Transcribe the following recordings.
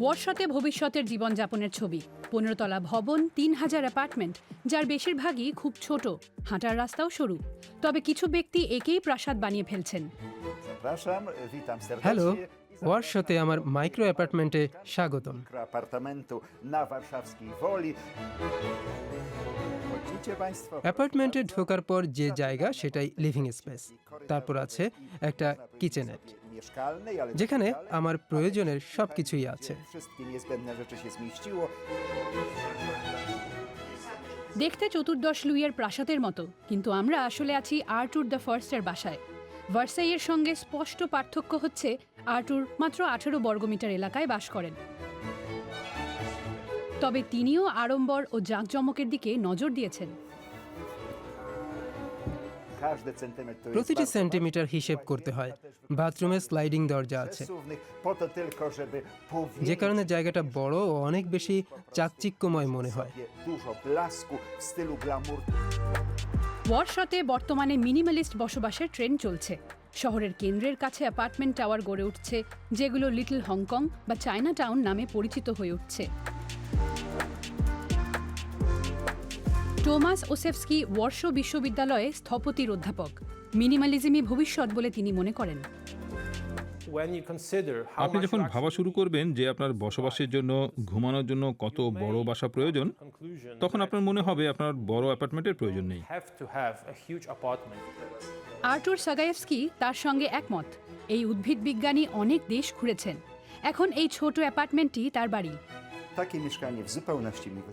ওয়ার্কশপে ভবিষ্যতের জীবনযাপনের ছবি। পনেরোতলা ভবন তিন হাজার অ্যাপার্টমেন্ট যার বেশিরভাগই খুব ছোট হাঁটার রাস্তাও সরু। তবে কিছু ব্যক্তি একেই প্রাসাদ বানিয়ে ফেলছেন। হ্যালো ওয়ার্কশপে আমার মাইক্রো অ্যাপার্টমেন্টে স্বাগতম? অ্যাপার্টমেন্টে ঢোকার পর যে জায়গা সেটাই লিভিং স্পেস তারপর আছে একটা কিচেনেট যেখানে আমার প্রয়োজনের সব কিছুই আছে. দেখতে চতুর্দশ লুইয়ের প্রাসাদের মতো কিন্তু আমরা আসলে আছি আর্টুর দ্য ফার্স্টের বাসায়। ভার্সাইয়ের সঙ্গে স্পষ্ট পার্থক্য হচ্ছে আর্টুর মাত্র আঠেরো বর্গমিটার এলাকায় বাস করেন। তবে তিনিও আড়ম্বর ও জাঁকজমকের দিকে নজর দিয়েছেন। প্রতিটি সেন্টিমিটার হিসেব করতে হয়। বাথরুমে স্লাইডিং দরজা আছে। যে কারণে জায়গাটা বড় ও অনেক বেশি চাকচিক্যময় মনে হয়. ওয়ার্কশপে বর্তমানে মিনিমালিস্ট বসবাসের ট্রেন্ড চলছে। শহরের কেন্দ্রের কাছে অ্যাপার্টমেন্ট টাওয়ার গড়ে উঠছে যেগুলো লিটল হংকং বা চায়না টাউন নামে পরিচিত হয়ে উঠছে। টোমাস ওসেফস্কি ওয়ার্শ বিশ্ববিদ্যালয়ে স্থপতির অধ্যাপক। মিনিমালিজমই ভবিষ্যৎ বলে তিনি মনে করেন। আপনি যখন ভাবা শুরু করবেন যে আপনার বসবাসের জন্য ঘুমানোর জন্য কত বড় বাসা প্রয়োজন তখন আপনার মনে হবে আপনার বড় অ্যাপার্টমেন্টের প্রয়োজন নেই। আর্টুর সাগায়েভস্কি তার সঙ্গে একমত। এই উদ্ভিদ বিজ্ঞানী অনেক দেশ ঘুরেছেন। এখন এই ছোট অ্যাপার্টমেন্টটি তার বাড়ি।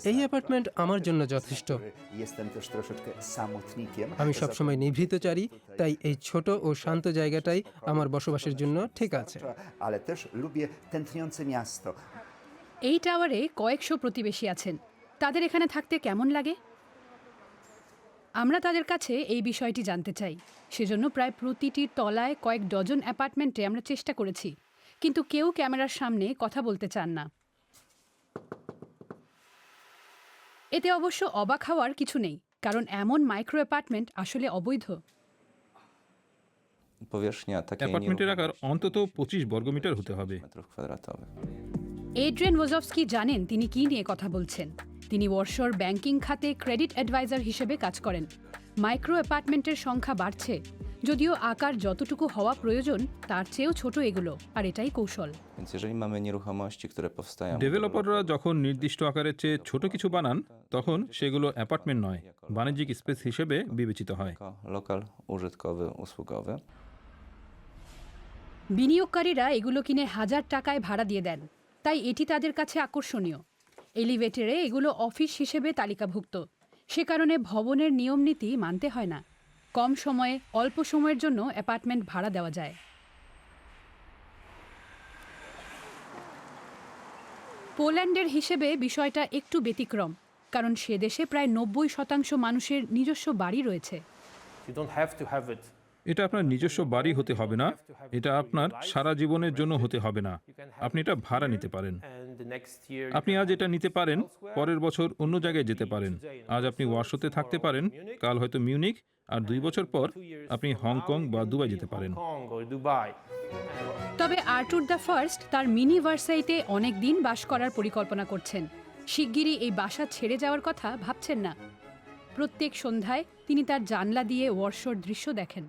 এই অ্যাপার্টমেন্ট আমার জন্য যথেষ্ট. আমি সবসময় নিভৃতচারী তাই এই ছোট ও শান্ত জায়গাটাই আমার বসবাসের জন্য ঠিক আছে. এই টাওয়ারে কয়েকশো প্রতিবেশী আছেন। তাদের এখানে থাকতে কেমন লাগে? আমরা তাদের কাছে এই বিষয়টি জানতে চাই। সেজন্য প্রায় প্রতিটি তলায় কয়েক ডজন অ্যাপার্টমেন্টে আমরা চেষ্টা করেছি। কিন্তু কেউ ক্যামেরার সামনে কথা বলতে চান না। এতে অবশ্য অবাক হওয়ার কিছু নেই কারণ এমন মাইক্রো অ্যাপার্টমেন্ট আসলে অবৈধ। অ্যাপার্টমেন্টের আকার অন্তত পঁচিশ বর্গমিটার হতে হবে. এড্রেন ওজভস্কি জানেন তিনি কি নিয়ে কথা বলছেন। তিনি ওয়ার্শর ব্যাংকিং খাতে ক্রেডিট অ্যাডভাইজার হিসেবে কাজ করেন। মাইক্রো অ্যাপার্টমেন্টের সংখ্যা বাড়ছে। যদিও আকার যতটুকু হওয়া প্রয়োজন তার চেয়েও ছোট এগুলো আর এটাই কৌশল. ডেভেলপাররা যখন নির্দিষ্ট আকারের চেয়ে ছোট কিছু বানান তখন সেগুলো অ্যাপার্টমেন্ট নয় বাণিজ্যিক স্পেস হিসেবে বিবেচিত হয়. বিনিয়োগকারীরা এগুলো কিনে হাজার টাকায় ভাড়া দিয়ে দেন। তাই এটি তাদের কাছে আকর্ষণীয়। এলিভেটরে এগুলো অফিস হিসেবে তালিকাভুক্ত। সে কারণে ভবনের নিয়মনীতি মানতে হয় না। কম সময়ে অল্প সময়ের জন্য অ্যাপার্টমেন্ট ভাড়া দেওয়া যায়। পোল্যান্ডের হিসেবে বিষয়টা একটু ব্যতিক্রম কারণ সে দেশে প্রায় নব্বই শতাংশ মানুষের নিজস্ব বাড়ি রয়েছে. এটা আপনার নিজস্ব বাড়ি হতে হবে না এটা আপনার সারা জীবনের জন্য হতে হবে না। আপনি এটা ভাড়া নিতে পারেন। আপনি আজ এটা নিতে পারেন পরের বছর অন্য জায়গায় যেতে পারেন। আজ আপনি ওয়ার্শোতে থাকতে পারেন কাল হয়তো মিউনিক আর দুই বছর পর আপনি হংকং বা দুবাই যেতে পারেন. তবে আর্টুর দ্য ফার্স্ট তার মিনি ভার্সাইতে অনেক দিন বাস করার পরিকল্পনা করছেন। শিগগিরই এই বাসা ছেড়ে যাওয়ার কথা ভাবছেন না। প্রত্যেক সন্ধ্যায় তিনি তার জানলা দিয়ে ওয়ার্শোর দৃশ্য দেখেন।